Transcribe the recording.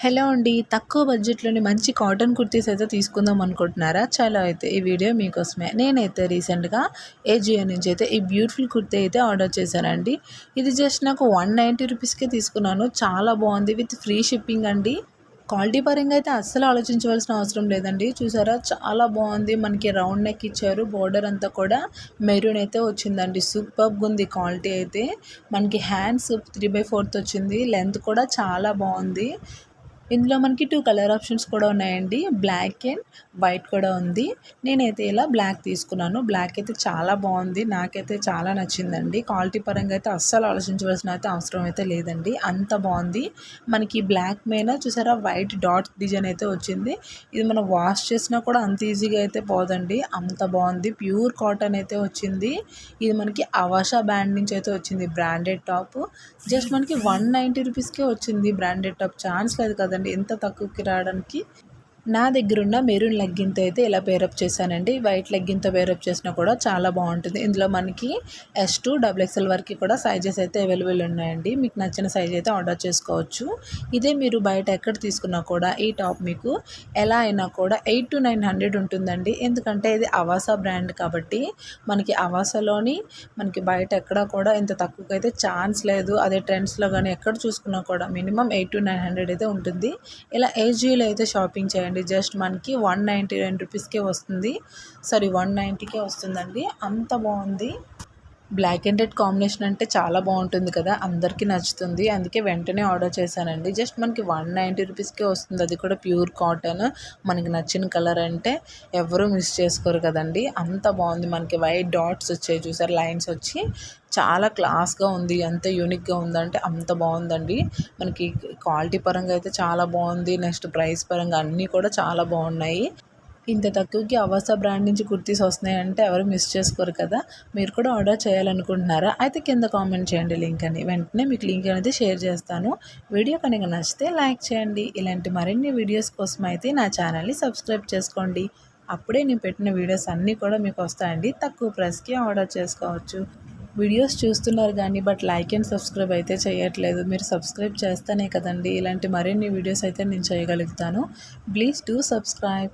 Hello అండి తక్కువ బడ్జెట్లోని మంచి కాటన్ కుర్తీస్ అయితే తీసుకుందాం అనుకుంటున్నారా? చాలా అయితే ఈ వీడియో మీకోసమే. నేనైతే రీసెంట్గా ఏజియో నుంచి అయితే ఈ బ్యూటిఫుల్ కుర్తీ అయితే ఆర్డర్ చేశానండి. ఇది జస్ట్ నాకు వన్ నైంటీ రూపీస్కే తీసుకున్నాను. చాలా బాగుంది. విత్ ఫ్రీ షిప్పింగ్ అండి. క్వాలిటీ పరంగా అయితే అస్సలు ఆలోచించవలసిన అవసరం లేదండి. చూసారా? చాలా బాగుంది. మనకి రౌండ్ నెక్ ఇచ్చారు. బోర్డర్ అంతా కూడా మెరూన్ అయితే వచ్చిందండి. సూపర్గా ఉంది క్వాలిటీ అయితే. మనకి హ్యాండ్స్ త్రీ బై ఫోర్త్ వచ్చింది. లెంత్ కూడా చాలా బాగుంది. ఇందులో మనకి టూ కలర్ ఆప్షన్స్ కూడా ఉన్నాయండి. బ్లాక్ అండ్ వైట్ కూడా ఉంది. నేనైతే ఇలా బ్లాక్ తీసుకున్నాను. బ్లాక్ అయితే చాలా బాగుంది. నాకైతే చాలా నచ్చిందండి. క్వాలిటీ పరంగా అయితే అస్సలు ఆలోచించవలసిన అయితే అవసరం అయితే లేదండి. అంత బాగుంది. మనకి బ్లాక్ మీద చూసారా? వైట్ డాట్ డిజైన్ అయితే వచ్చింది. ఇది మనం వాష్ చేసినా కూడా అంత ఈజీగా అయితే పోదండి. అంత బాగుంది. ప్యూర్ కాటన్ అయితే వచ్చింది. ఇది మనకి అవాషా బ్రాండ్ నుంచి అయితే వచ్చింది. బ్రాండెడ్ టాప్ జస్ట్ మనకి వన్ నైంటీ రూపీస్కే వచ్చింది బ్రాండెడ్ టాప్ ఛాన్స్ లేదు కదండి. చూడండి ఎంత తక్కువకి రావడానికి. నా దగ్గరున్న మెరూన్ లెగ్గింగ్తో అయితే ఇలా పేరప్ చేశానండి. వైట్ లెగ్గింతో పేరప్ చేసినా కూడా చాలా బాగుంటుంది. ఇందులో మనకి ఎస్ టూ డబుల్ ఎక్స్ఎల్ వరకు కూడా సైజెస్ అయితే అవైలబుల్ ఉన్నాయండి. మీకు నచ్చిన సైజ్ అయితే ఆర్డర్ చేసుకోవచ్చు. ఇదే మీరు బయట ఎక్కడ తీసుకున్నా కూడా ఈ టాప్ మీకు ఎలా అయినా కూడా ఎయిట్ టు నైన్ హండ్రెడ్ ఉంటుందండి. ఎందుకంటే ఇది అవాసా బ్రాండ్ కాబట్టి మనకి అవాసాలోని మనకి బయట ఎక్కడ కూడా ఇంత తక్కువకి అయితే ఛాన్స్ లేదు. అదే ట్రెండ్స్లో కానీ ఎక్కడ చూసుకున్నా కూడా minimum eight to nine hundred అయితే ఉంటుంది. ఇలా ఏజీలో అయితే షాపింగ్ చేయండి. అండి జస్ట్ మనకి వన్ నైంటీ నైన్ రూపీస్కే వస్తుంది. సారీ వన్ నైంటీకే వస్తుందండి. అంత బాగుంది. బ్లాక్ అండ్ రెడ్ కాంబినేషన్ అంటే చాలా బాగుంటుంది కదా అందరికీ నచ్చుతుంది. అందుకే వెంటనే ఆర్డర్ చేశానండి. జస్ట్ మనకి వన్ నైంటీ రూపీస్కే వస్తుంది. అది కూడా ప్యూర్ కాటన్. మనకి నచ్చిన కలర్ అంటే ఎవరూ మిస్ చేసుకోరు కదండి. అంత బాగుంది. మనకి వైట్ డాట్స్ వచ్చాయి చూసారు లైన్స్ వచ్చి. చాలా క్లాస్గా ఉంది ఎంత యూనిక్గా ఉందంటే అంత బాగుందండి. మనకి క్వాలిటీ పరంగా అయితే చాలా బాగుంది నెక్స్ట్ ప్రైస్ పరంగా అన్నీ కూడా చాలా బాగున్నాయి. ఇంత తక్కువకి అవాసా బ్రాండ్ నుంచి కుర్తీస్ వస్తున్నాయంటే ఎవరు మిస్ చేసుకోరు కదా మీరు కూడా ఆర్డర్ చేయాలనుకుంటున్నారా? అయితే కింద కామెంట్ చేయండి లింక్ అని. వెంటనే మీకు లింక్ అనేది షేర్ చేస్తాను. వీడియో కనుక నచ్చితే లైక్ చేయండి. ఇలాంటి మరిన్ని వీడియోస్ కోసం అయితే నా ఛానల్ని సబ్స్క్రైబ్ చేసుకోండి. అప్పుడే నేను పెట్టిన వీడియోస్ అన్నీ కూడా మీకు వస్తాయండి. తక్కువ ప్రైస్కి ఆర్డర్ చేసుకోవచ్చు. వీడియోస్ చూస్తున్నారు కానీ బట్ లైక్ అండ్ సబ్స్క్రైబ్ అయితే చేయట్లేదు. మీరు సబ్స్క్రైబ్ చేస్తేనే కదండి. ఇలాంటి మరిన్ని వీడియోస్ అయితే నేను చేయగలుగుతాను. Please do subscribe.